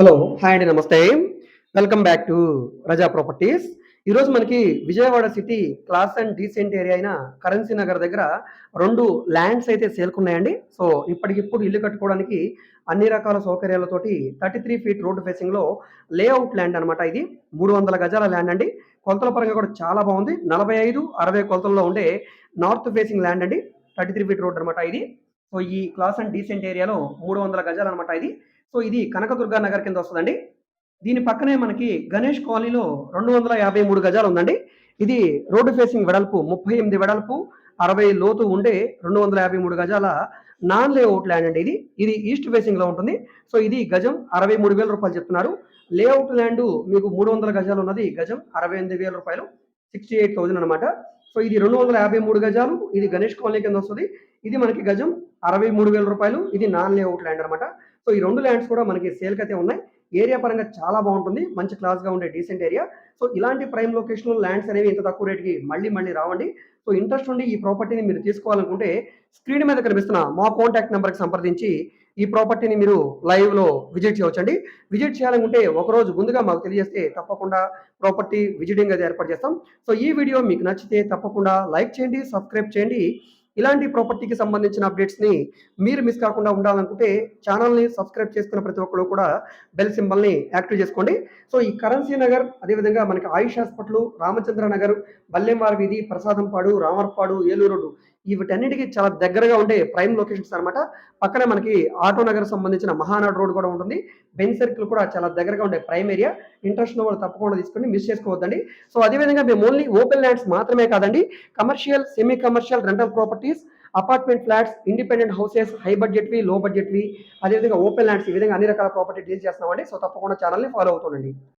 Hello hi అండి నమస్తే. Welcome back to Raza properties ఈరోజు మనకి Vijayawada city class and decent area అయిన కరెన్సీ నగర్ దగ్గర రెండు ల్యాండ్స్ అయితే సేల్కున్నాయండి సో ఇప్పటికిప్పుడు ఇల్లు కట్టుకోవడానికి అన్ని రకాల సౌకర్యాలతోటి థర్టీ త్రీ ఫీట్ రోడ్ ఫేసింగ్లో లేఅవుట్ ల్యాండ్ అనమాట ఇది. మూడు వందల గజాల ల్యాండ్ అండి. కొలతల పరంగా కూడా చాలా బాగుంది. నలభై ఐదు అరవై కొలతల్లో ఉండే నార్త్ ఫేసింగ్ ల్యాండ్ అండి. థర్టీ త్రీ ఫీట్ రోడ్ అనమాట ఇది. సో ఈ క్లాస్ అండ్ డీసెంట్ ఏరియాలో మూడు వందల గజాలు అనమాట ఇది. సో ఇది కనకదుర్గ నగర్ కింద వస్తుందండి. దీని పక్కనే మనకి గణేష్ కాలనీలో రెండు వందల యాభై మూడు గజాలు ఉందండి. ఇది రోడ్డు ఫేసింగ్ వెడల్పు ముప్పై ఎనిమిది వెడల్పు అరవై లోతు ఉండే రెండు వందల యాభై మూడు గజాల నాన్ లేఅవుట్ ల్యాండ్ అండి ఇది. ఇది ఈస్ట్ ఫేసింగ్లో ఉంటుంది. సో ఇది గజం అరవై మూడు వేల రూపాయలు చెప్తున్నారు. లేఅవుట్ ల్యాండ్ మీకు మూడు వందల గజాలు ఉన్నది. గజం అరవై ఎనిమిది వేల రూపాయలు సిక్స్టీ ఎయిట్ థౌజండ్ అనమాట సో ఇది రెండు వందల యాభై మూడు గజాలు. ఇది గణేష్ కాలనీ కింద వస్తుంది. ఇది మనకి గజం అరవై మూడు వేల రూపాయలు. ఇది నాన్ లేఅవుట్ ల్యాండ్ అనమాట సో ఈ రెండు ల్యాండ్స్ కూడా మనకి సేల్కి అయితే ఉన్నాయి. ఏరియా పరంగా చాలా బాగుంటుంది. మంచి క్లాస్గా ఉండే డీసెంట్ ఏరియా సో ఇలాంటి ప్రైమ్ లొకేషన్లో ల్యాండ్స్ అనేవి ఇంత తక్కువ రేటుకి మళ్ళీ మళ్ళీ రావండి. సో ఇంట్రెస్ట్ ఉండి ఈ ప్రాపర్టీని మీరు తీసుకోవాలనుకుంటే స్క్రీన్ మీద కనిపిస్తున్న మా కాంటాక్ట్ నెంబర్కి సంప్రదించి ఈ ప్రాపర్టీని మీరు లైవ్లో విజిట్ చేయవచ్చండి. విజిట్ చేయాలనుకుంటే ఒకరోజు ముందుగా మాకు తెలియజేస్తే తప్పకుండా ప్రాపర్టీ విజిటింగ్ అది ఏర్పాటు చేస్తాం. సో ఈ వీడియో మీకు నచ్చితే తప్పకుండా లైక్ చేయండి సబ్స్క్రైబ్ చేయండి. ఇలాంటి ప్రాపర్టీకి సంబంధించిన అప్డేట్స్ని మీరు మిస్ కాకుండా ఉండాలనుకుంటే ఛానల్ని సబ్స్క్రైబ్ చేసుకున్న ప్రతి ఒక్కరు కూడా బెల్ సింబల్ని యాక్టివ్ చేసుకోండి. సో ఈ కరెన్సీ నగర్ అదేవిధంగా మనకి ఆయుష్ హాస్పిటల్ రామచంద్ర నగర్ బల్లెంవారి వీధి ప్రసాదంపాడు రామర్పాడు ఏలూరు రోడ్డు వీటన్నిటికీ చాలా దగ్గరగా ఉండే ప్రైమ్ లొకేషన్స్ అనమాట పక్కనే మనకి ఆటో నగర్ సంబంధించిన మహానాడు రోడ్ కూడా ఉంటుంది. బెన్ సర్కిల్ కూడా చాలా దగ్గరగా ఉండే ప్రైమ్ ఏరియా ఇంట్రెస్ట్ ఉన్న వాళ్ళు తప్పకుండా తీసుకొని మిస్ చేసుకోవద్దండి. సో అదేవిధంగా మేము ఓన్లీ ఓపెన్ ల్యాండ్స్ మాత్రమే కాదండి. Commercial semi commercial rental properties apartment flats independent houses high బడ్జెట్వి low బడ్జెట్వి అదేవిధంగా ఓపెన్ ల్యాండ్స్ ఈ విధంగా అన్ని రకాల ప్రాపర్టీ డీల్ చేస్తున్నామండి. సో తప్పకుండా ఛానల్ని ఫాలో అవుతుండండి.